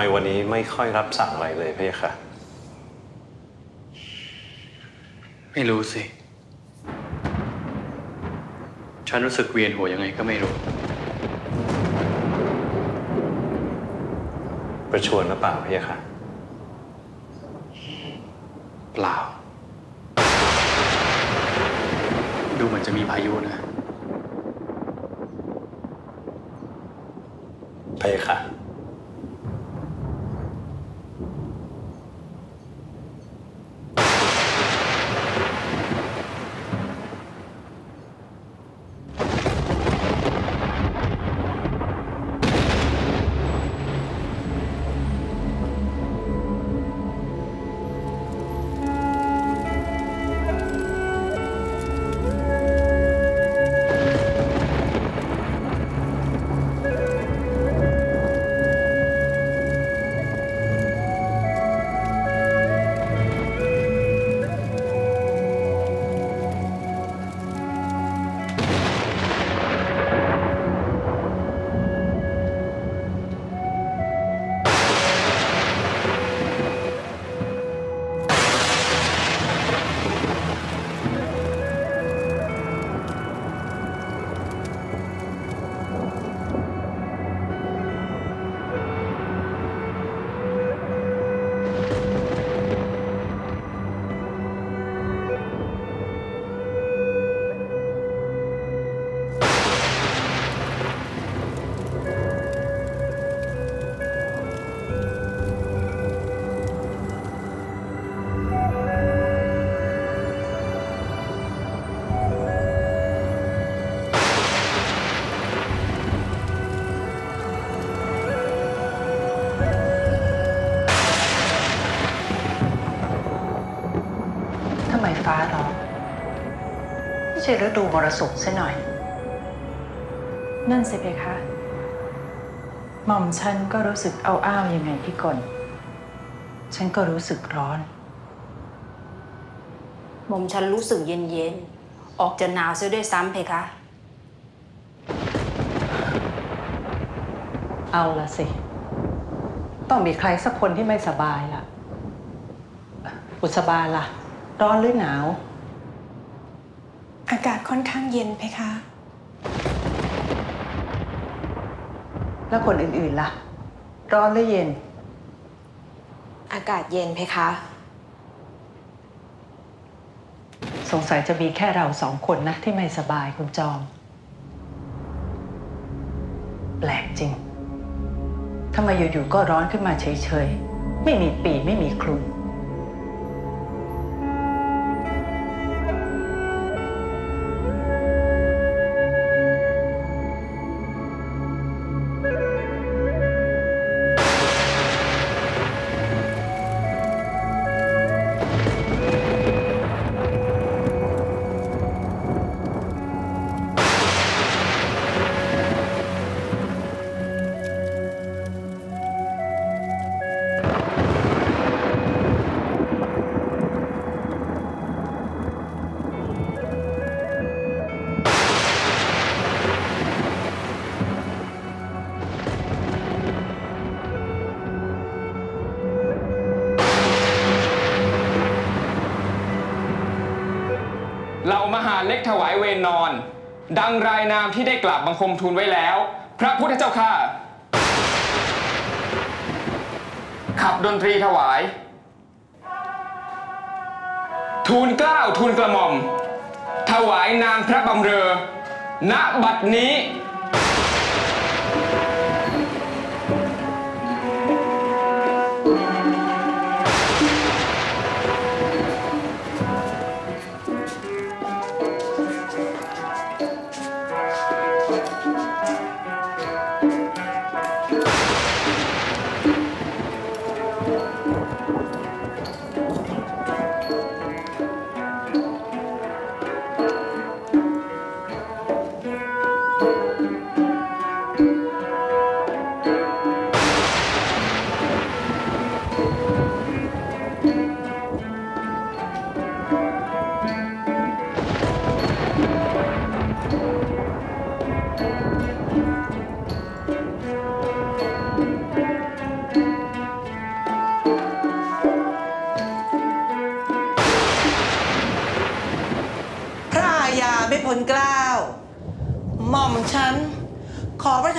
ทำไมวันนี้ไม่ค่อยรับสั่งอะไรเลยพี่ค่ะ ไม่รู้สิ ฉันรู้สึกเวียนหัวยังไงก็ไม่รู้ ประชวนหรือเปล่าพี่ค่ะ เปล่า ดูเหมือนจะมีพายุนะพี่ค่ะ ทำไมฟ้าร้องไม่ใช่ฤดูมรสุมซะหน่อย นั่นสิเพคะ หม่อมฉันก็รู้สึกเอาอ้าวยังไงพี่กลฉันก็รู้สึกร้อน หม่อมฉันรู้สึกเย็นๆออกจะหนาวเสียด้วยซ้ำเพคะ เอาละสิ ต้องมีใครสักคนที่ไม่สบายล่ะบุษบาล่ะ ร้อนหรือหนาว อากาศค่อนข้างเย็นเพคะ แล้วคนอื่นๆล่ะ ร้อนหรือเย็น อากาศเย็นเพคะ สงสัยจะมีแค่เราสองคนนะ ที่ไม่สบายคุณจอม แปลกจริงทำไมอยู่ๆก็ร้อนขึ้นมาเฉยๆ ไม่มีปีไม่มีคลุม เรามหาเล็กถวายเวนนอน ดังรายนามที่ได้กราบบังคมทูลไว้แล้ว พระพุทธเจ้าข้าขับดนตรีถวาย ทูลเกล้าวทูลกระหม่อม ถวายนางพระบำเรอ ณบัดนี้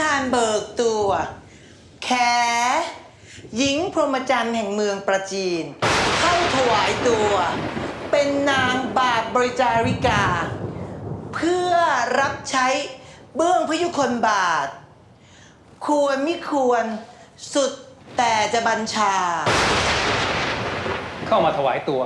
ขอประทานเบิกตัว แขหญิงพรหมจรรย์แห่งเมืองประจีน เข้าถวายตัว เป็นนางบาทบริจาริกา เพื่อรับใช้เบื้องพยุคนบาท ควรไม่ควรสุดแต่จะบัญชา เข้ามาถวายตัว